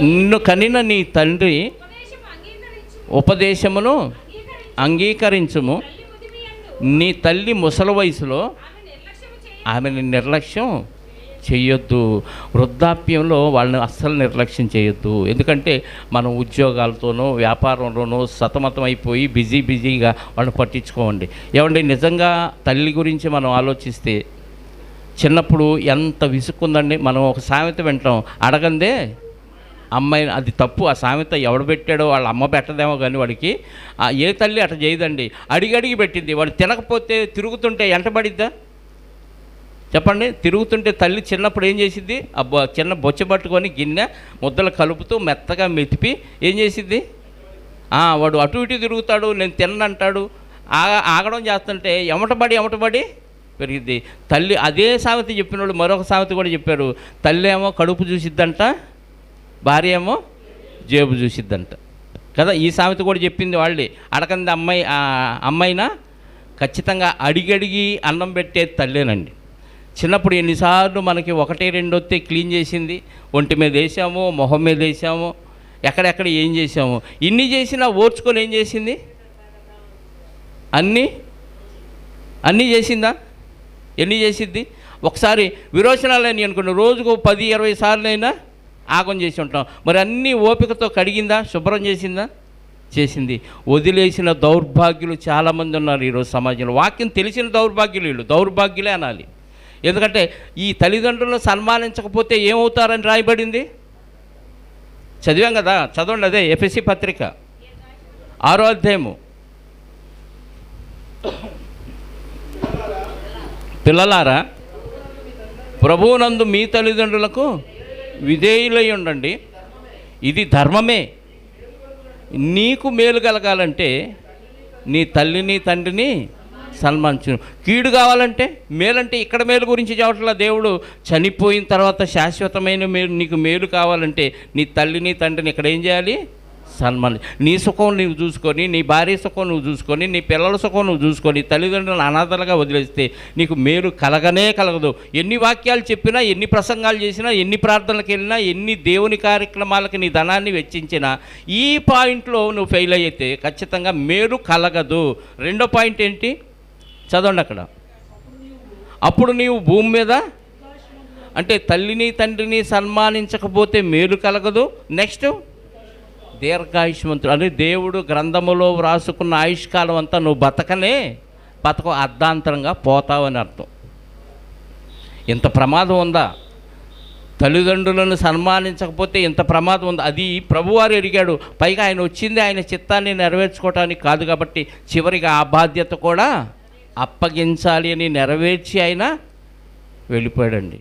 నిన్ను కనిన నీ తండ్రి ఉపదేశమును అంగీకరించుము. నీ తల్లి ముసలి వయసులో ఆమెను నిర్లక్ష్యం చేయొద్దు. వృద్ధాప్యంలో వాళ్ళని అస్సలు నిర్లక్ష్యం చేయొద్దు. ఎందుకంటే మనం ఉద్యోగాలతోనో వ్యాపారంలోనో సతమతం అయిపోయి బిజీ బిజీగా వాళ్ళని పట్టించుకోండి ఏమండి నిజంగా తల్లి గురించి మనం ఆలోచిస్తే చిన్నప్పుడు ఎంత విసుక్కుందండి. మనం ఒక సామెత వింటాం అడగందే అమ్మాయి అది తప్పు ఆ సామెత ఎవడు పెట్టాడో వాళ్ళ అమ్మ పెట్టదేమో కానీ వాడికి ఏ తల్లి అట్లా చేయదండి. అడిగి అడిగి పెట్టింది. వాడు తినకపోతే తిరుగుతుంటే ఎంటబడిద్దా చెప్పండి. తిరుగుతుంటే తల్లి చిన్నప్పుడు ఏం చేసిద్ది? ఆ బొ చిన్న బొచ్చ పట్టుకొని గిన్నె ముద్దలు కలుపుతూ మెత్తగా మెతిపి ఏం చేసిద్ది? వాడు అటు ఇటు తిరుగుతాడు నేను తిన్నంటాడు. ఆగ ఆగడం చేస్తుంటే ఎమటబడి ఎమటబడి పెరిగిద్ది. తల్లి అదే సామెత చెప్పిన వాళ్ళు మరొక సామెత కూడా చెప్పారు. తల్లి ఏమో కడుపు చూసిద్దంట భార్య ఏమో జేబు చూసిద్దంట. కదా ఈ సామెత కూడా చెప్పింది వాళ్ళే. అడగంది అమ్మాయి ఆ అమ్మాయినా ఖచ్చితంగా అడిగడిగి అన్నం పెట్టేది తల్లేనండి. చిన్నప్పుడు ఎన్నిసార్లు మనకి ఒకటి రెండు వస్తే క్లీన్ చేసింది. ఒంటి మీద వేసాము మొహం మీద వేసాము ఎక్కడెక్కడ ఏం చేసాము. ఇన్ని చేసినా ఓర్చుకొని ఏం చేసింది? అన్నీ? అన్నీ చేసిందా? ఎన్ని చేసిద్ది? ఒకసారి విరోచనాలని అనుకున్న రోజుకు పది ఇరవై సార్లు అయినా ఆగం చేసి ఉంటాం మరి అన్నీ ఓపికతో కడిగిందా? శుభ్రం చేసిందా? చేసింది. వదిలేసిన దౌర్భాగ్యులు చాలామంది ఉన్నారు ఈరోజు సమాజంలో. వాక్యం తెలిసిన దౌర్భాగ్యులు వీళ్ళు. దౌర్భాగ్యులే అనాలి. ఎందుకంటే ఈ తల్లిదండ్రులను సన్మానించకపోతే ఏమవుతారని రాయబడింది? చదివాం కదా? చదవండి అదే ఎఫ్ఎస్సి పత్రిక. ఆరో అధ్యాయము. పిల్లలారా ప్రభువునందు మీ తల్లిదండ్రులకు విధేయులై ఉండండి ఇది ధర్మమే. నీకు మేలు కలగాలంటే నీ తల్లిని తండ్రిని సన్మానించు. కీడు కావాలంటే మేలంటే ఇక్కడ మేలు గురించి చెప్పట్లా దేవుడు. చనిపోయిన తర్వాత శాశ్వతమైన మేలు నీకు మేలు కావాలంటే నీ తల్లిని తండ్రిని ఇక్కడ ఏం చేయాలి? సన్మానం. నీ సుఖం నువ్వు చూసుకొని నీ భార్య సుఖం నువ్వు చూసుకొని నీ పిల్లల సుఖం నువ్వు చూసుకొని తల్లిదండ్రులను అనాథలుగా వదిలేస్తే నీకు మేలు కలగనే కలగదు. ఎన్ని వాక్యాలు చెప్పినా ఎన్ని ప్రసంగాలు చేసినా ఎన్ని ప్రార్థనలకు వెళ్ళినా ఎన్ని దేవుని కార్యక్రమాలకు నీ ధనాన్ని వెచ్చించినా ఈ పాయింట్లో నువ్వు ఫెయిల్ అయితే ఖచ్చితంగా మేలు కలగదు. రెండో పాయింట్ ఏంటి? చదవండి అక్కడ. అప్పుడు నీవు భూమి మీద అంటే తల్లిని తండ్రిని సన్మానించకపోతే మేలు కలగదు. నెక్స్ట్ దీర్ఘాయుష్మంతుడు. అని దేవుడు గ్రంథములో వ్రాసుకున్న ఆయుష్కాలం అంతా నువ్వు బతకనే బతక అర్ధాంతరంగా పోతావని అర్థం. ఇంత ప్రమాదం ఉందా? తల్లిదండ్రులను సన్మానించకపోతే ఇంత ప్రమాదం ఉంది? అది ప్రభువారు ఎరిగాడు. పైగా ఆయన వచ్చింది ఆయన చిత్తాన్ని నెరవేర్చుకోవటానికి కాదు కాబట్టి చివరిగా ఆ బాధ్యత కూడా అప్పగించాలి అని నెరవేర్చి ఆయన వెళ్ళిపోయాడండి.